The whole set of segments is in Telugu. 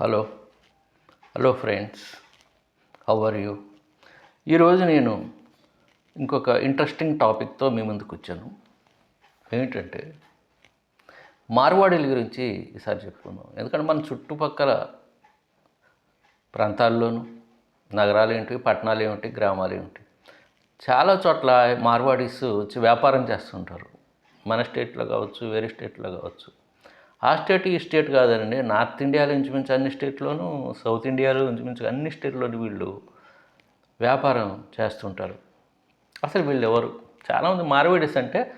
Hello. Hello friends. How are you? ఈరోజు నేను ఇంకొక ఇంట్రెస్టింగ్ టాపిక్తో మీ ముందుకు వచ్చాను. ఏమిటంటే మార్వాడీల గురించి ఈసారి చెప్పుకుందాం. ఎందుకంటే మన చుట్టుపక్కల ప్రాంతాల్లోనూ నగరాలు ఏంటి పట్టణాలు ఏమిటి గ్రామాలు ఏమిటి చాలా చోట్ల మార్వాడీస్ వచ్చి వ్యాపారం చేస్తుంటారు. మన స్టేట్లో కావచ్చు వేరే స్టేట్లో కావచ్చు. ఆ స్టేట్ ఈ స్టేట్ కాదండి నార్త్ ఇండియాలో ఇంచుమించు అన్ని స్టేట్లోనూ సౌత్ ఇండియాలో ఇంచుమించు అన్ని స్టేట్లోని వీళ్ళు వ్యాపారం చేస్తుంటారు. అసలు వీళ్ళు ఎవరు? చాలామంది మార్వాడీస్ అంటే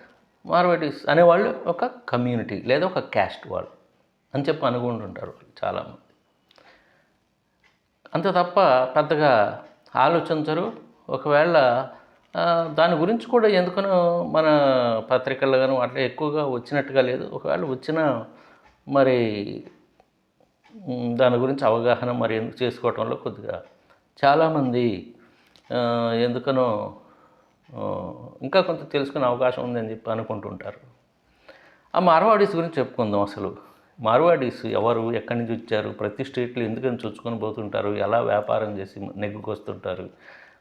మార్వేడీస్ అనేవాళ్ళు ఒక కమ్యూనిటీ లేదా ఒక క్యాస్ట్ వాళ్ళు అని చెప్పి అనుకుంటుంటారు వాళ్ళు చాలామంది. అంత తప్ప పెద్దగా ఆలోచించరు. ఒకవేళ దాని గురించి కూడా ఎందుకనో మన పత్రికల్లో కానీ అట్లా ఎక్కువగా వచ్చినట్టుగా లేదు. ఒకవేళ వచ్చినా మరి దాని గురించి అవగాహన మరి ఎందుకు చేసుకోవటంలో కొద్దిగా చాలామంది ఎందుకనో ఇంకా కొంత తెలుసుకునే అవకాశం ఉందని చెప్పి అనుకుంటుంటారు. ఆ మార్వాడీస్ గురించి చెప్పుకుందాం అసలు. మార్వాడీస్ ఎవరు ఎక్కడి నుంచి వచ్చారు ప్రతి స్టేట్లో ఎందుకని చొచ్చుకొని పోతుంటారు ఎలా వ్యాపారం చేసి నెగ్గుకొస్తుంటారు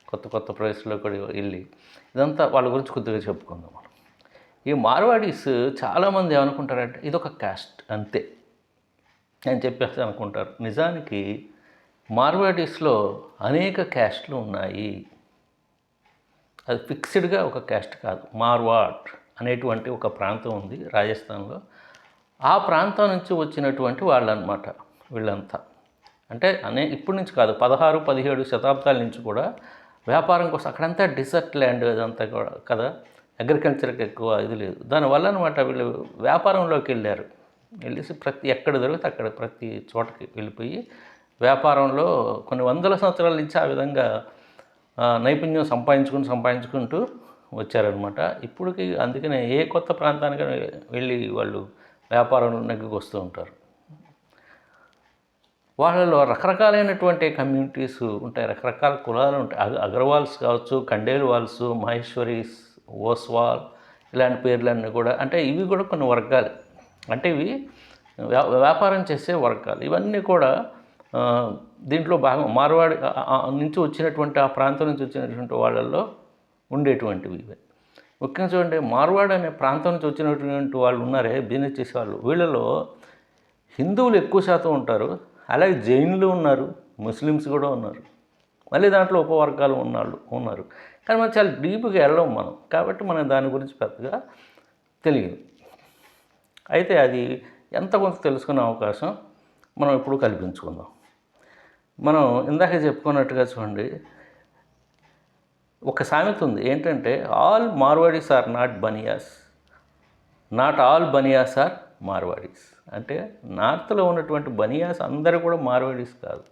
కొత్త కొత్త ప్లేస్లో కూడా వెళ్ళి ఇదంతా వాళ్ళ గురించి కొద్దిగా చెప్పుకుందాం మనం. ఈ మార్వాడీస్ చాలామంది ఏమనుకుంటారంటే ఇది ఒక క్యాస్ట్ అంతే. అని చెప్పేసి అనుకుంటారు. నిజానికి మార్వాడీస్లో అనేక క్యాస్ట్లు ఉన్నాయి. అది ఫిక్స్డ్గా ఒక క్యాస్ట్ కాదు. మార్వాడ్ అనేటువంటి ఒక ప్రాంతం ఉంది రాజస్థాన్లో. ఆ ప్రాంతం నుంచి వచ్చినటువంటి వాళ్ళనమాట వీళ్ళంతా. అంటే అనే ఇప్పటి నుంచి కాదు పదహారు పదిహేడు శతాబ్దాల నుంచి కూడా వ్యాపారం కోసం అక్కడంతా డిసర్ట్ ల్యాండ్ అదంతా కూడా కదా. అగ్రికల్చర్కి ఎక్కువ ఇది లేదు. దానివల్ల అనమాట వీళ్ళు వ్యాపారంలోకి వెళ్ళారు. వెళ్ళేసి ప్రతి ఎక్కడ దొరికితే అక్కడ ప్రతి చోటకి వెళ్ళిపోయి వ్యాపారంలో కొన్ని వందల సంవత్సరాల నుంచి ఆ విధంగా నైపుణ్యం సంపాదించుకుని సంపాదించుకుంటూ వచ్చారనమాట. ఇప్పటికి అందుకనే ఏ కొత్త ప్రాంతానికి వెళ్ళి వాళ్ళు వ్యాపారంలో నెగ్గుకు వస్తూ ఉంటారు. వాళ్ళలో రకరకాలైనటువంటి కమ్యూనిటీస్ ఉంటాయి రకరకాల కులాలు ఉంటాయి. అగ అగర్వాల్స్ కావచ్చు కండేలు వాల్స్ మహేశ్వరీస్ ఓస్వాల్ ఇలాంటి పేర్లన్నీ కూడా అంటే ఇవి కూడా కొన్ని వర్గాలు. అంటే ఇవి వ్యా వ్యాపారం చేసే వర్గాలు. ఇవన్నీ కూడా దీంట్లో భాగం మార్వాడి నుంచి వచ్చినటువంటి ఆ ప్రాంతం నుంచి వచ్చినటువంటి వాళ్ళల్లో ఉండేటువంటివి ఇవి. ముఖ్యంగా చూడండి మార్వాడ్ అనే ప్రాంతం నుంచి వచ్చినటువంటి వాళ్ళు ఉన్నారే బిజినెస్ చేసేవాళ్ళు వీళ్ళలో హిందువులు ఎక్కువ శాతం ఉంటారు అలాగే జైనులు ఉన్నారు ముస్లిమ్స్ కూడా ఉన్నారు. మళ్ళీ దాంట్లో ఉపవర్గాలు ఉన్నాళ్ళు ఉన్నారు. కానీ మనం చాలా డీప్గా వెళ్ళం మనం. కాబట్టి మనం దాని గురించి పెద్దగా తెలియదు. అయితే అది ఎంత కొంత తెలుసుకునే అవకాశం మనం ఇప్పుడు కల్పించుకుందాం. మనం ఇందాక చెప్పుకున్నట్టుగా చూడండి ఒక సామెత ఉంది. ఏంటంటే all Marwaris are not Banias not all Banias are Marwaris అంటే నార్త్లో ఉన్నటువంటి బనియాస్ అందరూ కూడా మార్వాడీస్ కాదు.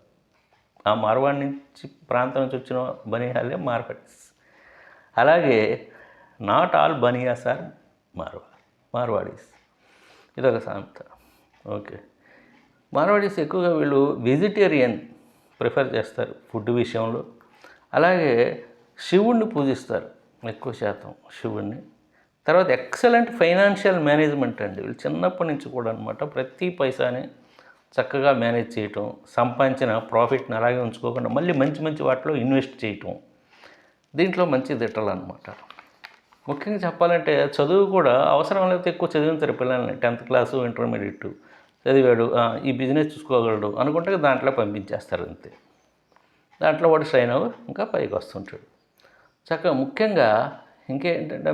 ఆ మార్వాడి నుంచి ప్రాంతం నుంచి వచ్చిన బనియాలే మార్వాడీస్. అలాగే not all Banias are Marwa Marwaris. ఇదొక సామెత. ఓకే. మార్వాడీస్ ఎక్కువగా వీళ్ళు వెజిటేరియన్ ప్రిఫర్ చేస్తారు ఫుడ్ విషయంలో. అలాగే శివుణ్ణి పూజిస్తారు ఎక్కువ శాతం శివుణ్ణి. తర్వాత ఎక్సలెంట్ ఫైనాన్షియల్ మేనేజ్మెంట్ అండి. వీళ్ళు చిన్నప్పటి నుంచి కూడా అనమాట ప్రతి పైసాని చక్కగా మేనేజ్ చేయటం సంపాదించిన ప్రాఫిట్ని అలాగే ఉంచుకోకుండా మళ్ళీ మంచి మంచి వాటిలో ఇన్వెస్ట్ చేయటం. దీంట్లో మంచి దిట్టలు అనమాట ముఖ్యంగా చెప్పాలంటే చదువు కూడా అవసరం లేకపోతే ఎక్కువ చదివించారు పిల్లల్ని. టెన్త్ క్లాసు ఇంటర్మీడియట్ చదివాడు ఈ బిజినెస్ చూసుకోగలడు అనుకుంటే దాంట్లో పంపించేస్తారు అంతే. దాంట్లో వాడు షైన్ అవ్వ ఇంకా పైకి వస్తుంటాడు. చక్కగా ముఖ్యంగా ఇంకేంటంటే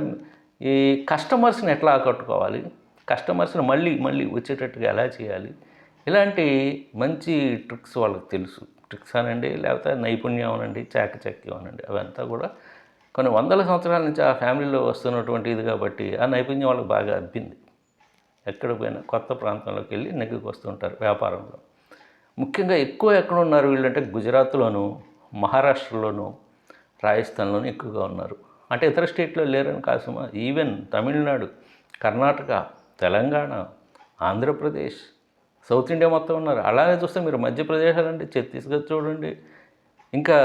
ఈ కస్టమర్స్ని ఎట్లా ఆకట్టుకోవాలి? కస్టమర్స్ని మళ్ళీ మళ్ళీ వచ్చేటట్టుగా ఎలా చేయాలి? ఇలాంటి మంచి ట్రిక్స్ వాళ్ళకి తెలుసు. ట్రిక్స్ అనండి లేకపోతే నైపుణ్యం అనండి చాకచక్యం అనండి అవంతా కూడా కొన్ని వందల సంవత్సరాల నుంచి ఆ ఫ్యామిలీలో వస్తున్నటువంటి ఇది కాబట్టి ఆ నైపుణ్యం వాళ్ళకి బాగా అబ్బింది. ఎక్కడ పోయినా కొత్త ప్రాంతంలోకి వెళ్ళి నెగ్గుకు వస్తుంటారు వ్యాపారంలో. ముఖ్యంగా ఎక్కువ ఎక్కడ ఉన్నారు వీళ్ళంటే గుజరాత్లోను మహారాష్ట్రలోను రాజస్థాన్లోనూ ఎక్కువగా ఉన్నారు. అంటే ఇతర స్టేట్లో లేరని కాసుమా even Tamil Nadu Karnataka Telangana Andhra Pradesh south India మొత్తం ఉన్నారు. అలానే చూస్తే మీరు మధ్యప్రదేశ్ అండి ఛత్తీస్గఢ్ చూడండి ఇంకా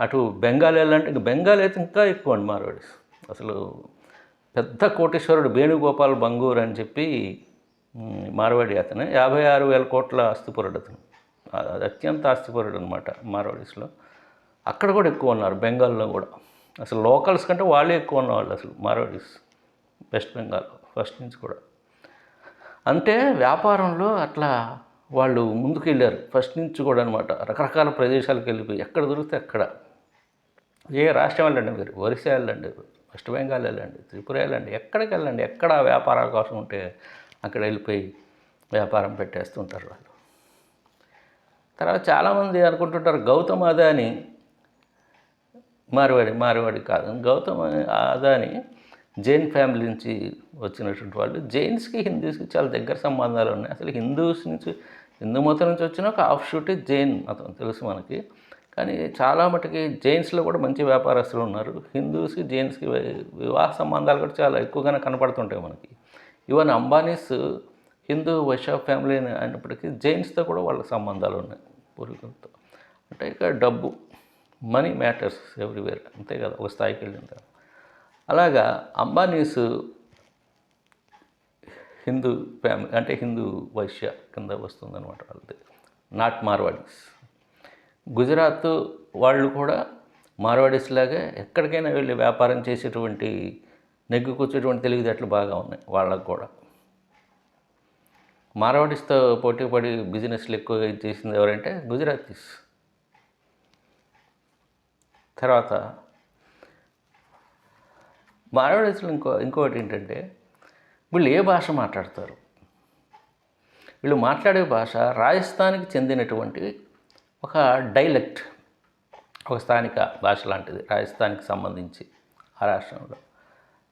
అటు బెంగాల్ వెళ్ళాలంటే ఇంకా బెంగాల్ అయితే ఇంకా ఎక్కువ అండి మార్వాడీస్ అసలు పెద్ద కోటేశ్వరుడు వేణుగోపాల్ బంగూర్ అని చెప్పి మార్వాడి అతను యాభై ఆరు వేల కోట్ల ఆస్తిపరుడు అతను. అది అత్యంత ఆస్తిపరుడు అనమాట మార్వాడీస్లో అక్కడ కూడా ఎక్కువ ఉన్నారు బెంగాల్లో కూడా. అసలు లోకల్స్ కంటే వాళ్ళే ఎక్కువ ఉన్నవాళ్ళు అసలు మార్వాడీస్ వెస్ట్ బెంగాల్ ఫస్ట్ నుంచి కూడా. అంటే వ్యాపారంలో అట్లా వాళ్ళు ముందుకు వెళ్ళారు ఫస్ట్ నుంచి కూడా అనమాట రకరకాల ప్రదేశాలకు వెళ్ళిపోయి ఎక్కడ దొరికితే అక్కడ. ఏ రాష్ట్రం వెళ్ళండి మీరు? ఒరిస్సా వెళ్ళండి వెస్ట్ బెంగాల్ వెళ్ళండి త్రిపుర వెళ్ళండి ఎక్కడికి వెళ్ళండి? ఎక్కడ వ్యాపార అవకాశం ఉంటే అక్కడ వెళ్ళిపోయి వ్యాపారం పెట్టేస్తుంటారు వాళ్ళు. తర్వాత చాలామంది అనుకుంటుంటారు గౌతమ్ అదాని మారువాడి మార్వాడి కాదు. గౌతమ్ అదాని జైన్ ఫ్యామిలీ నుంచి వచ్చినటువంటి వాళ్ళు జైన్స్కి హిందూస్కి చాలా దగ్గర సంబంధాలు ఉన్నాయి. అసలు హిందూస్ నుంచి హిందూ మతం నుంచి వచ్చిన ఒక ఆఫ్ షూట్ జైన్ మతం తెలుసు మనకి. కానీ చాలా మటుకి జైన్స్లో కూడా మంచి వ్యాపారస్తులు ఉన్నారు. హిందూస్కి జైన్స్కి వివాహ సంబంధాలు కూడా చాలా ఎక్కువగానే కనపడుతుంటాయి మనకి. ఈవెన్ అంబానీస్ హిందూ వైశ్య ఫ్యామిలీ అయినప్పటికీ జైన్స్తో కూడా వాళ్ళకి సంబంధాలు ఉన్నాయి. పూర్వీకులతో. అంటే ఇక డబ్బు మనీ మ్యాటర్స్ ఎవ్రీవేర్. అంతే కదా ఒక స్థాయికి వెళ్ళిన తర్వాత. అలాగా అంబానీస్ హిందూ ఫ్యామిలీ అంటే హిందూ వైశ్య కింద వస్తుందన్నమాట వాళ్ళది. నాట్ మార్వాడీస్. గుజరాత్ వాళ్ళు కూడా మార్వాడీస్ లాగా ఎక్కడికైనా వెళ్ళి వ్యాపారం చేసేటువంటి నెగ్గుకొచ్చేటువంటి తెలివితేటలు బాగా ఉన్నాయి వాళ్ళకు కూడా. మార్వాడీస్తో పోటీ పడి బిజినెస్లు ఎక్కువగా చేసింది ఎవరంటే గుజరాతీస్. తర్వాత మార్వాడీస్లో ఇంకో ఇంకోటి ఏంటంటే వీళ్ళు ఏ భాష మాట్లాడతారు? వీళ్ళు మాట్లాడే భాష రాజస్థాన్కి చెందినటువంటి ఒక డైలెక్ట్ ఒక స్థానిక భాష లాంటిది రాజస్థాన్కి సంబంధించి ఆ రాష్ట్రంలో.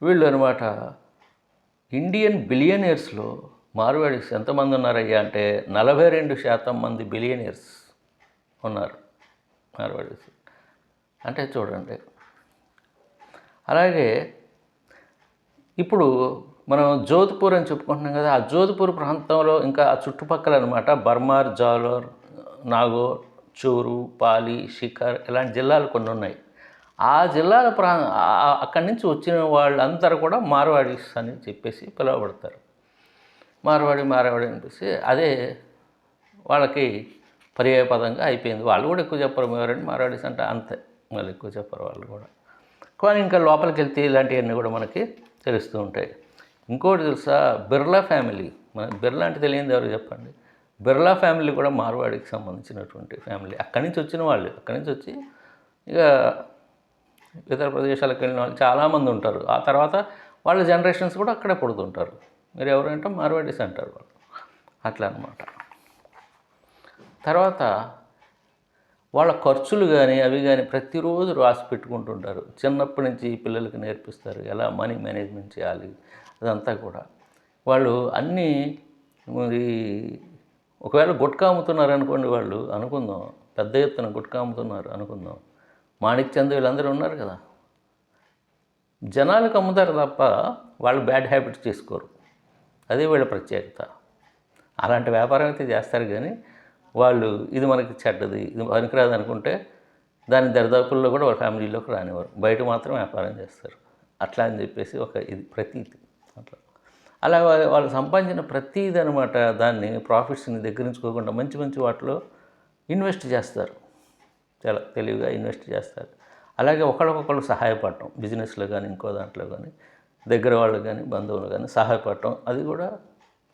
వీళ్ళు అనమాట ఇండియన్ బిలియనీర్స్లో మార్వాడీస్ ఎంతమంది ఉన్నారయ్యా అంటే నలభై రెండు శాతం మంది బిలియనీర్స్ ఉన్నారు మార్వాడిస్. అంటే చూడండి. అలాగే ఇప్పుడు మనం జోధ్పూర్ అని చెప్పుకుంటున్నాం కదా ఆ జోధ్పూర్ ప్రాంతంలో ఇంకా ఆ చుట్టుపక్కల అనమాట బర్మార్ జాలోర్ నాగోర్ చూరు పాలి శిఖర్ ఇలాంటి జిల్లాలు కొన్ని ఉన్నాయి. ఆ జిల్లాల ప్రా అక్కడి నుంచి వచ్చిన వాళ్ళందరూ కూడా మార్వాడీస్ అని చెప్పేసి పిలువబడతారు. మార్వాడి మార్వాడి అనిపిస్తే అదే వాళ్ళకి పర్యాయపదంగా అయిపోయింది. వాళ్ళు కూడా ఎక్కువ చెప్పరు ఎవరండి మార్వాడీస్ అంటే అంతే. వాళ్ళు ఎక్కువ చెప్పరు వాళ్ళు కూడా. కానీ ఇంకా లోపలికి వెళ్తే ఇలాంటివన్నీ కూడా మనకి తెలుస్తూ ఉంటాయి. ఇంకోటి తెలుసా? బిర్లా ఫ్యామిలీ. మన బిర్లా అంటే తెలియదు ఎవరు చెప్పండి? బిర్లా ఫ్యామిలీ కూడా మార్వాడికి సంబంధించినటువంటి ఫ్యామిలీ. అక్కడి నుంచి వచ్చిన వాళ్ళు. అక్కడి నుంచి వచ్చి ఇక ఇతర ప్రదేశాలకు వెళ్ళిన వాళ్ళు చాలామంది ఉంటారు. ఆ తర్వాత వాళ్ళ జనరేషన్స్ కూడా అక్కడే పుడుతుంటారు. మీరు ఎవరంటే మార్వాడీస్ అంటారు వాళ్ళు. అట్లా అనమాట తర్వాత వాళ్ళ ఖర్చులు కానీ అవి కానీ ప్రతిరోజు రాసి పెట్టుకుంటుంటారు. చిన్నప్పటి నుంచి పిల్లలకి నేర్పిస్తారు ఎలా మనీ మేనేజ్మెంట్ చేయాలి అదంతా కూడా. వాళ్ళు అన్నీ మరి ఒకవేళ గుట్కా అమ్ముతున్నారు అనుకోండి వాళ్ళు అనుకుందాం పెద్ద ఎత్తున గుట్కా అమ్ముతున్నారు అనుకుందాం. మాణిక్ చంద్ వీళ్ళందరూ ఉన్నారు కదా. జనాలకు అమ్ముతారు తప్ప వాళ్ళు బ్యాడ్ హ్యాబిట్స్ చేసుకోరు. అదే వీళ్ళ ప్రత్యేకత. అలాంటి వ్యాపారం అయితే చేస్తారు కానీ వాళ్ళు ఇది మనకి చెడ్డది ఇది పనికిరాదు అనుకుంటే దాని దరిదాపుల్లో కూడా వాళ్ళ ఫ్యామిలీలోకి రానివారు బయట మాత్రం వ్యాపారం చేస్తారు. అట్లా అని చెప్పేసి ఒక ఇది ప్రతీతి. అట్లా. అలా వాళ్ళు సంపాదించిన ప్రతీది అనమాట దాన్ని ప్రాఫిట్స్ని దగ్గరించుకోకుండా మంచి మంచి వాటిలో ఇన్వెస్ట్ చేస్తారు. చాలా తెలివిగా ఇన్వెస్ట్ చేస్తారు. అలాగే ఒకళ్ళకొకళ్ళు సహాయపడటం బిజినెస్లో కానీ ఇంకో దాంట్లో కానీ దగ్గర వాళ్ళు కానీ బంధువులు కానీ సహాయపడటం అది కూడా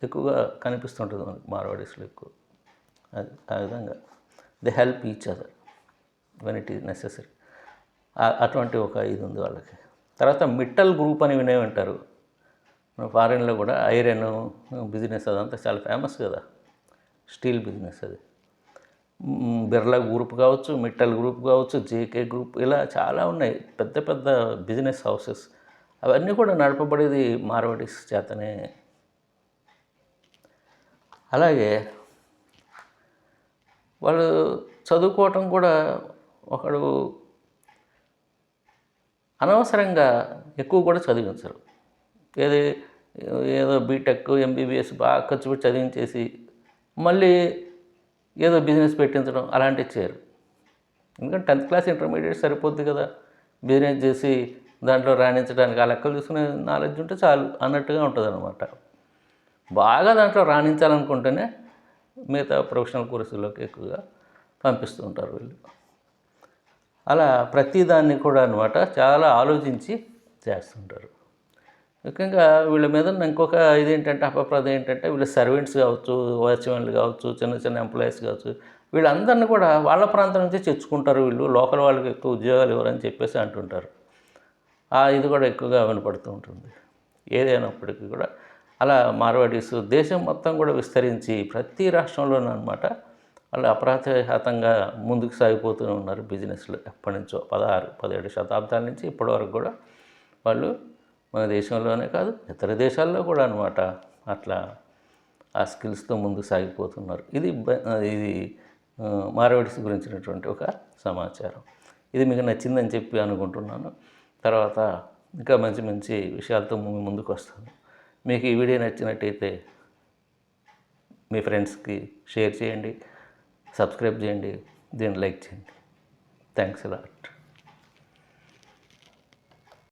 ఎక్కువగా కనిపిస్తుంటుంది మనకి మార్వాడీస్లో ఎక్కువ. అది ఆ విధంగా. They help each other when it is necessary అటువంటి ఒక ఇది ఉంది వాళ్ళకి. తర్వాత మిట్టల్ గ్రూప్ అని వినే ఉంటారు. ఫారిన్లో కూడా ఐరన్ బిజినెస్ అదంతా చాలా ఫేమస్ కదా. స్టీల్ బిజినెస్ అది. బిర్లా గ్రూప్ కావచ్చు మిట్టల్ గ్రూప్ కావచ్చు జేకే గ్రూప్ ఇలా చాలా ఉన్నాయి. పెద్ద పెద్ద బిజినెస్ హౌసెస్. అవన్నీ కూడా నడపబడేది మార్వాడీస్ చేతనే. అలాగే వాళ్ళు చదువుకోవటం కూడా ఒకడు అనవసరంగా ఎక్కువ కూడా చదివించరు. ఏది ఏదో బీటెక్ ఎంబీబీఎస్ బాగా ఖర్చు పెట్టి చదివించేసి మళ్ళీ ఏదో బిజినెస్ పెట్టించడం అలాంటివి చేయరు. ఎందుకంటే టెన్త్ క్లాస్ ఇంటర్మీడియట్ సరిపోద్ది కదా. బిజినెస్ చేసి దాంట్లో రాణించడానికి ఆ లెక్కలు చూసుకునే నాలెడ్జ్ ఉంటే చాలు అన్నట్టుగా ఉంటుంది అనమాట బాగా దాంట్లో రాణించాలనుకుంటేనే మిగతా ప్రొఫెషనల్ కోర్సుల్లోకి ఎక్కువగా పంపిస్తూ ఉంటారు వీళ్ళు. అలా ప్రతిదాన్ని కూడా అనమాట చాలా ఆలోచించి చేస్తుంటారు. ముఖ్యంగా వీళ్ళ మీద ఉన్న ఇంకొక ఇదేంటంటే అపప్రదం ఏంటంటే వీళ్ళ సర్వెంట్స్ కావచ్చు వాచ్మెన్లు కావచ్చు చిన్న చిన్న ఎంప్లాయీస్ కావచ్చు వీళ్ళందరినీ కూడా వాళ్ళ ప్రాంతం నుంచే తెచ్చుకుంటారు వీళ్ళు. లోకల్ వాళ్ళకి ఎక్కువ ఉద్యోగాలు ఇవ్వరని చెప్పేసి అంటుంటారు. ఆ ఇది కూడా ఎక్కువగా వినపడుతూ ఉంటుంది. ఏదైనప్పటికీ కూడా అలా మార్వాడీస్. దేశం మొత్తం కూడా విస్తరించి ప్రతి రాష్ట్రంలోనూ అనమాట వాళ్ళు అప్రాతఘాతంగా ముందుకు సాగిపోతూ ఉన్నారు బిజినెస్లు ఎప్పటి నుంచో పదహారు పదిహేడు శతాబ్దాల నుంచి ఇప్పటి వరకు కూడా వాళ్ళు మన దేశంలోనే కాదు ఇతర దేశాల్లో కూడా అనమాట అట్లా ఆ స్కిల్స్తో ముందుకు సాగిపోతున్నారు. ఇది బ- ఇది ఆ, మార్వాడీస్ గురించినటువంటి ఒక సమాచారం. ఇది మీకు నచ్చిందని చెప్పి అనుకుంటున్నాను. తర్వాత ఇంకా మంచి మంచి విషయాలతో ముందుకు వస్తాను మీకు ఈ వీడియో నచ్చినట్టయితే మీ ఫ్రెండ్స్కి షేర్ చేయండి సబ్స్క్రైబ్ చేయండి దీన్ని లైక్ చేయండి. Thanks lot